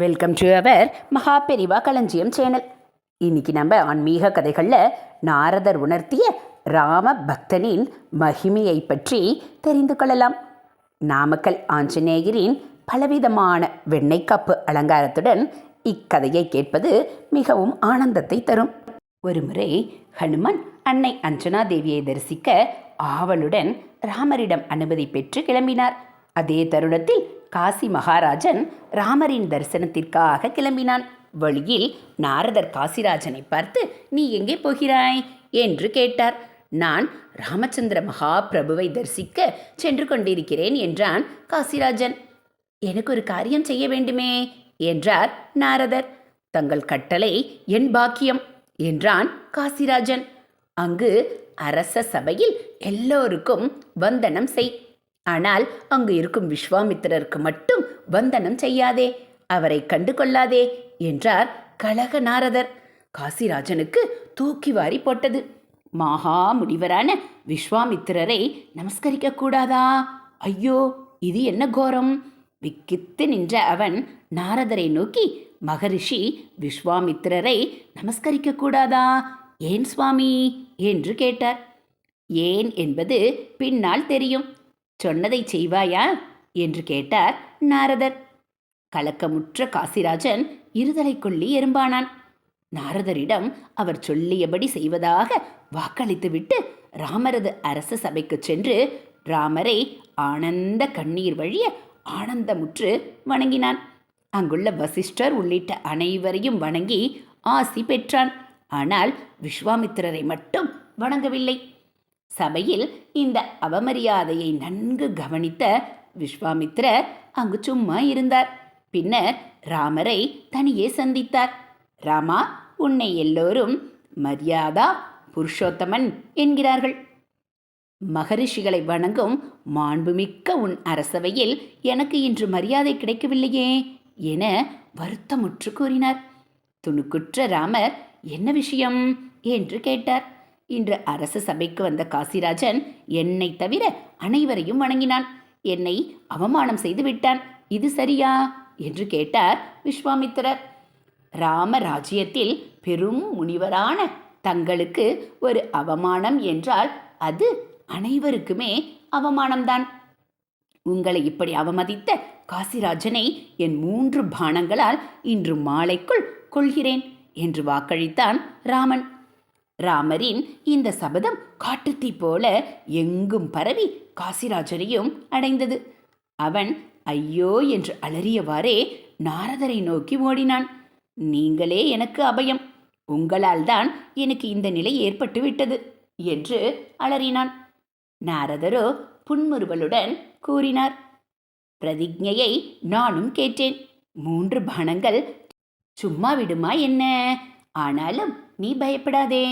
Welcome to our மகா பெரிவா களஞ்சியம் channel. இன்னைக்கு நம்ம ஆன்மீக கதைகளில் நாரதர் உணர்த்திய ராம பக்தனின் மகிமையை பற்றி தெரிந்து கொள்ளலாம். நாமக்கல் ஆஞ்சநேயரின் பலவிதமான வெண்ணெய் காப்பு அலங்காரத்துடன் இக்கதையை கேட்பது மிகவும் ஆனந்தத்தை தரும். ஒருமுறை ஹனுமன் அன்னை அஞ்சனா தேவியை தரிசிக்க ஆவலுடன் ராமரிடம் அனுமதி பெற்று கிளம்பினார். அதே தருணத்தில் காசி மகாராஜன் ராமரின் தரிசனத்திற்காக கிளம்பினான். வழியில் நாரதர் காசிராஜனை பார்த்து நீ எங்கே போகிறாய்? என்று கேட்டார். நான் ராமச்சந்திர மகா பிரபுவை தரிசிக்க சென்று கொண்டிருக்கிறேன் என்றான் காசிராஜன். எனக்கு ஒரு காரியம் செய்ய வேண்டுமே என்றார் நாரதர். தங்கள் கட்டளை என் பாக்கியம் என்றான் காசிராஜன். அங்கு அரச சபையில் எல்லோருக்கும் வந்தனம் செய் ஆனால் அங்கு இருக்கும் விஸ்வாமித்திரருக்கு மட்டும் வந்தனம் செய்யாதே அவரை கண்டு கொள்ளாதே என்றார் கழக நாரதர் காசிராஜனுக்கு தூக்கி வாரி போட்டது. மகா முனிவரான விஸ்வாமித்திரரை நமஸ்கரிக்க கூடாதா? ஐயோ இது என்ன கோரம்? விக்கித்து நின்ற அவன் நாரதரை நோக்கி மகரிஷி விஸ்வாமித்திரரை நமஸ்கரிக்க கூடாதா? ஏன் சுவாமி? என்று கேட்டார். ஏன்? என்பது பின்னால் தெரியும். சொன்னதை செய்வாயா? என்று கேட்டார் நாரதர். கலக்கமுற்ற காசிராஜன் இருதலை கொள்ளி எறும்பானான். நாரதரிடம் அவர் சொல்லியபடி செய்வதாக வாக்களித்துவிட்டு ராமரது அரச சபைக்கு சென்று ராமரை ஆனந்த கண்ணீர் வழிய ஆனந்தமுற்று வணங்கினான். அங்குள்ள வசிஷ்டர் உள்ளிட்ட அனைவரையும் வணங்கி ஆசி பெற்றான். ஆனால் விஸ்வாமித்திரரை மட்டும் வணங்கவில்லை. சபையில் இந்த அவமரியாதையை நன்கு கவனித்த விஸ்வாமித்ரர் அங்கு சும்மா இருந்தார். பின்னர் ராமரை தனியே சந்தித்தார். ராமா உன்னை எல்லோரும் மரியாதா புருஷோத்தமன் என்கிறார்கள். மகரிஷிகளை வணங்கும் மாண்புமிக்க உன் அரசவையில் எனக்கு இன்று மரியாதை கிடைக்கவில்லையே என வருத்தமுற்று கூறினார். துணுக்குற்ற ராமர் என்ன விஷயம்? என்று கேட்டார். இன்று அரச சபைக்கு வந்த காசிராஜன் என்னை தவிர அனைவரையும் வணங்கினான். என்னை அவமானம் செய்து விட்டான். இது சரியா? என்று கேட்டார் விஸ்வாமித்திரர். ராம ராஜ்யத்தில் பெரும் முனிவரான தங்களுக்கு ஒரு அவமானம் என்றால் அது அனைவருக்குமே அவமானம்தான். உங்களை இப்படி அவமதித்த காசிராஜனை என் மூன்று பானங்களால் இன்று மாலைக்குள் கொள்கிறேன் என்று வாக்களித்தான் ராமன். ராமரின் இந்த சபதம் காட்டுத்தீ போல எங்கும் பரவி காசிராஜரையும் அடைந்தது. அவன் ஐயோ என்று அலறியவாறே நாரதரை நோக்கி ஓடினான். நீங்களே எனக்கு அபயம். உங்களால் தான் எனக்கு இந்த நிலை ஏற்பட்டு விட்டது என்று அலறினான். நாரதரோ புன்முறுவலுடன் கூறினார் பிரதிஜையை நானும் கேட்டேன். மூன்று பானங்கள் சும்மா விடுமா என்ன? ஆனாலும் நீ பயப்படாதே.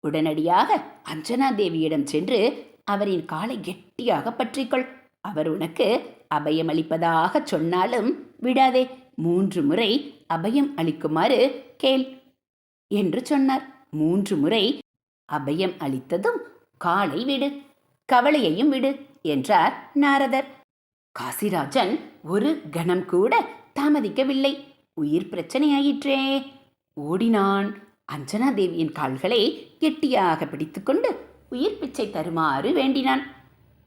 உடனடியாக அஞ்சனா தேவியிடம் சென்று அவரின் காலை கெட்டியாக பற்றிக்கொள். அவர் உனக்கு அபயம் அளிப்பதாக சொன்னாலும் விடாதே. மூன்று முறை அபயம் அளிக்குமாறு கேள் என்று சொன்னார். மூன்று முறை அபயம் அளித்ததும் காலை விடு கவலையையும் விடு என்றார் நாரதர். காசிராஜன் ஒரு கணம் கூட தாமதிக்கவில்லை. உயிர் பிரச்சனையாயிற்றே ஓடினான். அஞ்சனா தேவியின் கால்களை கெட்டியாக பிடித்துக்கொண்டு உயிர் பிச்சை தருமாறு வேண்டினான்.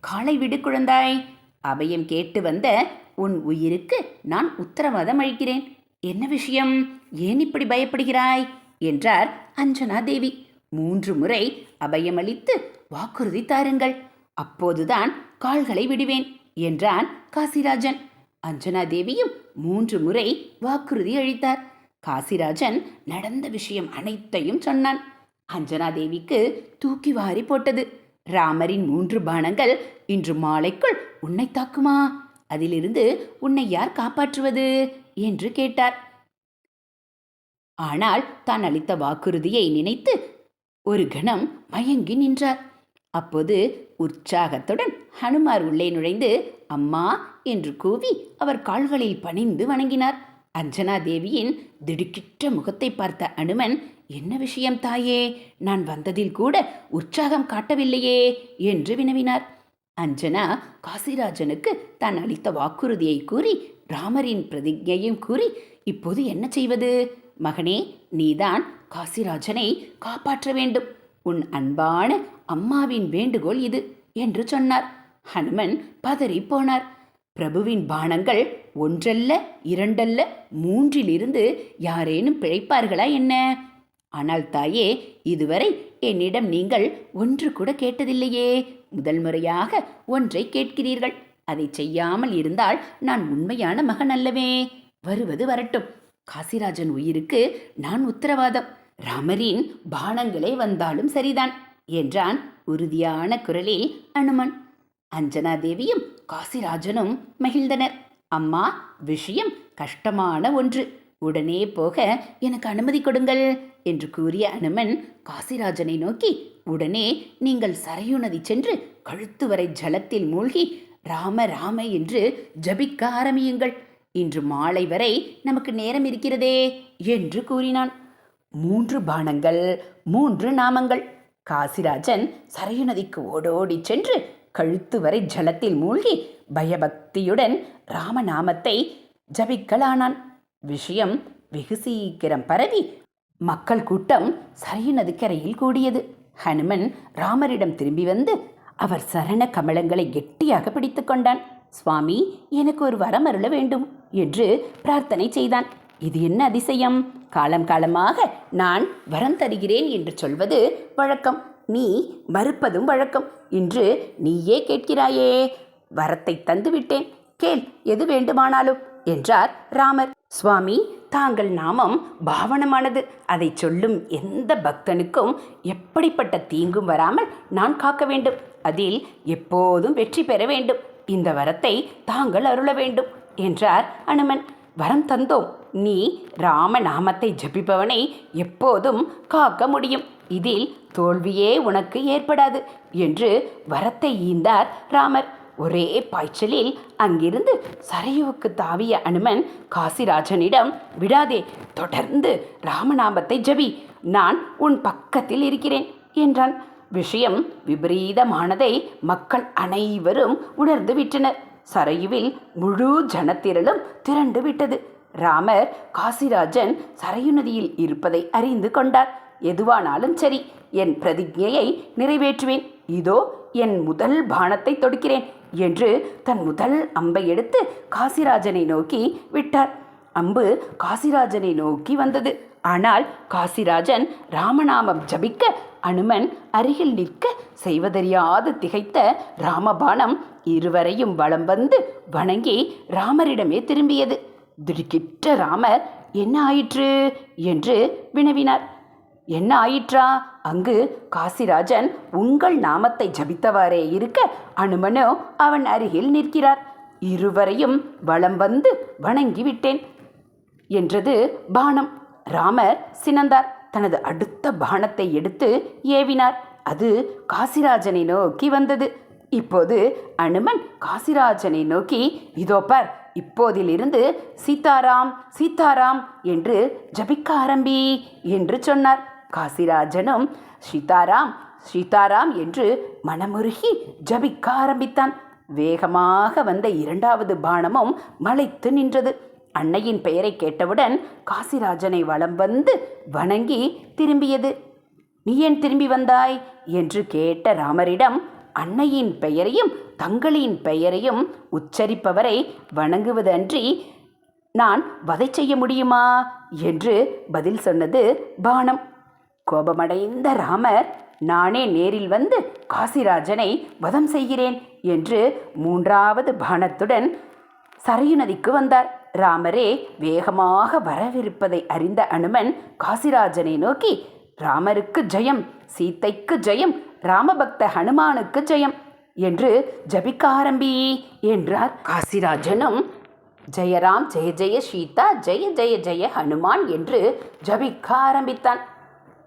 காலை விடு குழந்தாய் அபயம் கேட்டு வந்த உன் உயிருக்கு நான் உத்தரவாதம் அளிக்கிறேன். என்ன விஷயம்? ஏன் இப்படி பயப்படுகிறாய் என்றார் அஞ்சனா தேவி மூன்று முறை அபயமளித்து வாக்குறுதி தாருங்கள். அப்போதுதான் கால்களை விடுவேன் என்றான் காசிராஜன். அஞ்சனா தேவியும் மூன்று முறை வாக்குறுதி அளித்தார். காசிராஜன் நடந்த விஷயம் அனைத்தையும் சொன்னான். அஞ்சனா தேவிக்கு தூக்கி வாரி போட்டது. ராமரின் மூன்று பானங்கள் இன்று மாலைக்குள் உன்னை தாக்குமா? அதிலிருந்து உன்னை யார் காப்பாற்றுவது? என்று கேட்டார். ஆனால் தான் அளித்த வாக்குறுதியை நினைத்து ஒரு கணம் மயங்கி நின்றார். அப்போது உற்சாகத்துடன் ஹனுமார் உள்ளே நுழைந்து அம்மா என்று கூவி அவர் கால்களில் பணிந்து வணங்கினார். அஞ்சனா தேவியின் திடுக்கிட்ட முகத்தை பார்த்த அனுமன் என்ன விஷயம் தாயே? நான் வந்ததில் கூட உற்சாகம் காட்டவில்லையே என்று வினவினார். அஞ்சனா காசிராஜனுக்கு தான் அளித்த வாக்குறுதியை கூறி ராமரின் பிரதிஜையும் கூறி இப்போது என்ன செய்வது? மகனே நீதான் காசிராஜனை காப்பாற்ற வேண்டும். உன் அன்பான அம்மாவின் வேண்டுகோள் இது என்று சொன்னார். ஹனுமன் பதறி போனார். பிரபுவின் பானங்கள் ஒன்றல்ல இரண்டல்ல மூன்றிலிருந்து யாரேனும் பிழைப்பார்களா என்ன? ஆனால் தாயே இதுவரை என்னிடம் நீங்கள் ஒன்று கூட கேட்டதில்லையே. முதல் முறையாக ஒன்றை கேட்கிறீர்கள். அதை செய்யாமல் இருந்தால் நான் உண்மையான மகன் அல்லவே. வருவது வரட்டும். காசிராஜன் உயிருக்கு நான் உத்தரவாதம். ராமரின் பானங்களே வந்தாலும் சரிதான் என்றான் உறுதியான குரலில் அனுமன். அஞ்சனா தேவியும் காசிராஜனும் மகிழ்ந்தனர். அம்மா விஷயம் கஷ்டமான ஒன்று. உடனே போக எனக்கு அனுமதி கொடுங்கள் என்று கூறிய அனுமன் காசிராஜனை நோக்கி உடனே நீங்கள் சரையு நதி சென்று கழுத்து வரை ஜலத்தில் மூழ்கி ராம ராம என்று ஜபிக்க ஆரம்பியுங்கள். இன்று மாலை வரை நமக்கு நேரம் இருக்கிறதே என்று கூறினான். மூன்று பானங்கள் மூன்று நாமங்கள். காசிராஜன் சரையு நதிக்கு சென்று கழுத்து வரை ஜலத்தில் மூழ்கி பயபக்தியுடன் ராமநாமத்தை ஜபிக்கலானான். விஷயம் வெகு சீக்கிரம் பரவி மக்கள் கூட்டம் சரிய நதிக்கரையில் கூடியது. ஹனுமன் ராமரிடம் திரும்பி வந்து அவர் சரண கமலங்களை கெட்டியாக பிடித்து கொண்டான். சுவாமி எனக்கு ஒரு வரம் அருள வேண்டும் என்று பிரார்த்தனை செய்தான். இது என்ன அதிசயம்? காலம் காலமாக நான் வரம் தருகிறேன் என்று சொல்வது வழக்கம். நீ மறுப்பதும் வழக்கம். இன்று நீயே கேட்கிறாயே. வரத்தை தந்துவிட்டேன். கேள் எது வேண்டுமானாலும் என்றார் ராமர். சுவாமி தாங்கள் நாமம் பாவனமானது. அதை சொல்லும் எந்த பக்தனுக்கும் எப்படிப்பட்ட தீங்கும் வராமல் நான் காக்க வேண்டும். அதில் எப்போதும் வெற்றி பெற வேண்டும். இந்த வரத்தை தாங்கள் அருள வேண்டும் என்றார் அனுமன். வரம் தந்தோம் நீ ராம நாமத்தை ஜபிப்பவனை எப்போதும் காக்க முடியும். இதில் தோல்வியே உனக்கு ஏற்படாது என்று வரத்தை ஈந்தார் ராமர். ஒரே பாய்ச்சலில் அங்கிருந்து சரையுவுக்கு தாவிய அனுமன் காசிராஜனிடம் விடாதே தொடர்ந்து ராமநாமத்தை ஜபி. நான் உன் பக்கத்தில் இருக்கிறேன் என்றான். விஷயம் விபரீதமானதை மக்கள் அனைவரும் உணர்ந்து விட்டனர் சரையுவில் முழு ஜனத்திரளும் திரண்டு விட்டது. ராமர் காசிராஜன் சரையு நதியில் இருப்பதை அறிந்து கொண்டார். எதுவானாலும் சரி என் பிரதிஜையை நிறைவேற்றுவேன். இதோ என் முதல் பானத்தை தொடுக்கிறேன் என்று தன் முதல் அம்பை எடுத்து காசிராஜனை நோக்கி விட்டார். அம்பு காசிராஜனை நோக்கி வந்தது. ஆனால் காசிராஜன் ராமநாமம் ஜபிக்க அனுமன் அருகில் நிற்க செய்வதறியாது திகைத்த ராமபானம் இருவரையும் வலம் வந்து வணங்கி ராமரிடமே திரும்பியது. திடுக்கிட்ட ராமர் என்ன ஆயிற்று? என்று வினவினார். என்ன ஆயிற்றா? அங்கு காசிராஜன் உங்கள் நாமத்தை ஜபித்தவாறே இருக்க அனுமனோ அவன் அருகில் நிற்கிறார். இருவரையும் வலம் வந்து வணங்கிவிட்டேன் என்றது பானம். ராமர் சினந்தார். தனது அடுத்த பானத்தை எடுத்து ஏவினார். அது காசிராஜனை நோக்கி வந்தது. இப்போது அனுமன் காசிராஜனை நோக்கி இதோ பார் இப்போதிலிருந்து சீதாராம் சீதாராம் என்று ஜபிக்க ஆரம்பி என்று சொன்னார். காசிராஜனும் சீதாராம் சீதாராம் என்று மனமுருகி ஜபிக்க ஆரம்பித்தான். வேகமாக வந்த இரண்டாவது பானமும் மலைத்து நின்றது. அன்னையின் பெயரை கேட்டவுடன் காசிராஜனை வலம் வந்து வணங்கி திரும்பியது. நீ ஏன் திரும்பி வந்தாய்? என்று கேட்ட ராமரிடம் அன்னையின் பெயரையும் தங்களின் பெயரையும் உச்சரிப்பவரை வணங்குவதன்றி நான் வதை செய்ய முடியுமா? என்று பதில் சொன்னது பானம். கோபமடைந்த ராமர் நானே நேரில் வந்து காசிராஜனை வதம் செய்கிறேன் என்று மூன்றாவது பானத்துடன் சரையு நதிக்கு வந்தார். ராமரே வேகமாக வரவிருப்பதை அறிந்த அனுமன் காசிராஜனை நோக்கி ராமருக்கு ஜெயம் சீத்தைக்கு ஜெயம் ராமபக்த ஹனுமானுக்கு ஜெயம் என்று ஜபிக்க ஆரம்பி என்றார். காசிராஜனும் ஜெயராம் ஜெய ஜெய சீதா ஜெய ஜெய ஜெய ஹனுமான் என்று ஜபிக்க ஆரம்பித்தான்.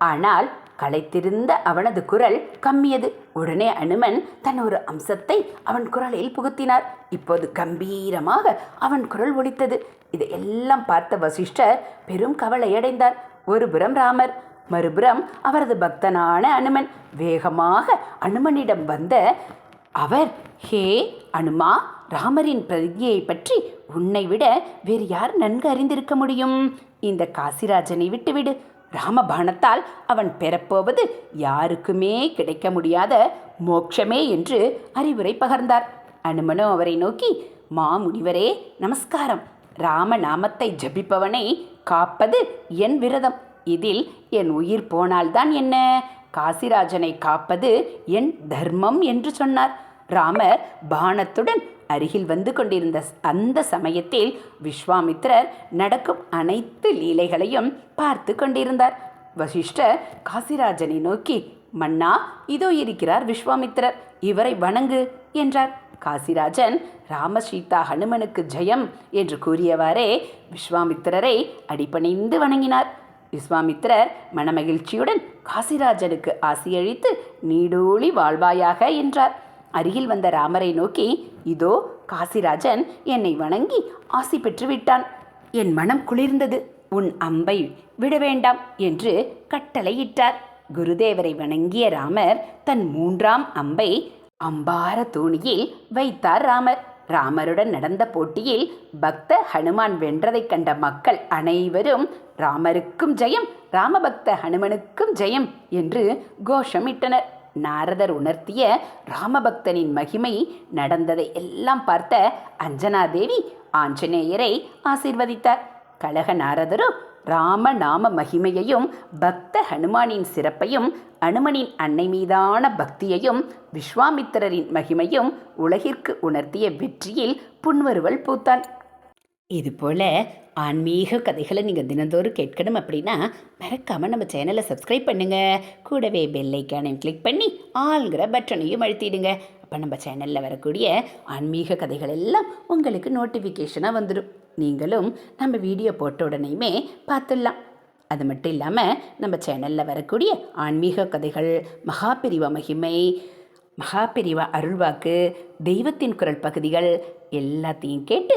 ஆனால் களைத்திருந்த அவனது குரல் கம்மியது. உடனே அனுமன் தன் ஒரு அம்சத்தை அவன் குரலில் புகுத்தினார். இப்போது கம்பீரமாக அவன் குரல் ஒலித்தது. இதையெல்லாம் பார்த்த வசிஷ்டர் பெரும் கவலையடைந்தார் ஒருபுறம் ராமர் மறுபுறம் அவரது பக்தனான அனுமன். வேகமாக அனுமனிடம் வந்த அவர் ஹே அனுமா ராமரின் பிரதிஜையை பற்றி உன்னை விட வேறு யார் நன்கு அறிந்திருக்க முடியும்? இந்த காசிராஜனை விட்டுவிடு. ராமபாணத்தால் அவன் பெறப்போவது யாருக்குமே கிடைக்க முடியாத மோட்சமே என்று அறிவுரை பகர்ந்தார். அனுமனோ அவரை நோக்கி மாமுனிவரே நமஸ்காரம். ராம நாமத்தை ஜபிப்பவனை காப்பது என் விரதம். இதில் என் உயிர் போனால்தான் என்ன? காசிராஜனை காப்பது என் தர்மம் என்று சொன்னார். ராமர் பாணத்துடன் அருகில் வந்து கொண்டிருந்த அந்த சமயத்தில் விஸ்வாமித்திரர் நடக்கும் அனைத்து லீலைகளையும் பார்த்து கொண்டிருந்தார். வசிஷ்டர் காசிராஜனை நோக்கி மன்னா இதோ இருக்கிறார் விஸ்வாமித்திரர் இவரை வணங்கு என்றார். காசிராஜன் ராமசீதா ஹனுமனுக்கு ஜெயம் என்று கூறியவாறே விஸ்வாமித்திரரை அடிபணிந்து வணங்கினார். விஸ்வாமித்திரர் மனமகிழ்ச்சியுடன் காசிராஜனுக்கு ஆசியளித்து நீடூழி வாழ்வாயாக என்றார். அருகில் வந்த ராமரை நோக்கி இதோ காசிராஜன் என்னை வணங்கி ஆசி பெற்று விட்டான் என் மனம் குளிர்ந்தது. உன் அம்பை விட வேண்டாம் என்று கட்டளையிட்டார். குருதேவரை வணங்கிய ராமர் தன் மூன்றாம் அம்பை அம்பார தோணியில் வைத்தார் ராமர். ராமருடன் நடந்த போட்டியில் பக்த ஹனுமான் வென்றதைக் கண்ட மக்கள் அனைவரும் ராமருக்கும் ஜெயம் ராமபக்த ஹனுமனுக்கும் ஜெயம் என்று கோஷமிட்டனர். நாரதர் உணர்த்திய ராமபக்தனின் மகிமை நடந்ததை எல்லாம் பார்த்த அஞ்சனாதேவி ஆஞ்சநேயரை ஆசிர்வதித்தார். கழக நாரதரும் ராம நாம மகிமையையும் பக்த ஹனுமானின் சிறப்பையும் அனுமனின் அன்னை மீதான பக்தியையும் விஸ்வாமித்திரரின் மகிமையும் உலகிற்கு உணர்த்திய வெற்றியில் புன்வருவல் பூத்தான். இதுபோல் ஆன்மீக கதைகளை நீங்கள் தினந்தோறும் கேட்கணும் அப்படின்னா மறக்காமல் நம்ம சேனலை சப்ஸ்கிரைப் பண்ணுங்கள் கூடவே பெல்லைக்கானையும் கிளிக் பண்ணி ஆளுங்கிற பட்டனையும் அழுத்திடுங்க. அப்போ நம்ம சேனலில் வரக்கூடிய ஆன்மீக கதைகள் எல்லாம் உங்களுக்கு நோட்டிஃபிகேஷனாக வந்துடும் நீங்களும் நம்ம வீடியோ போட்ட உடனேயுமே பார்த்துடலாம். அது மட்டும் இல்லாமல் நம்ம சேனலில் வரக்கூடிய ஆன்மீக கதைகள் மகாபிரிவ மகிமை மகாபிரிவா அருள்வாக்கு தெய்வத்தின் குரல் பகுதிகள் எல்லாத்தையும் கேட்டு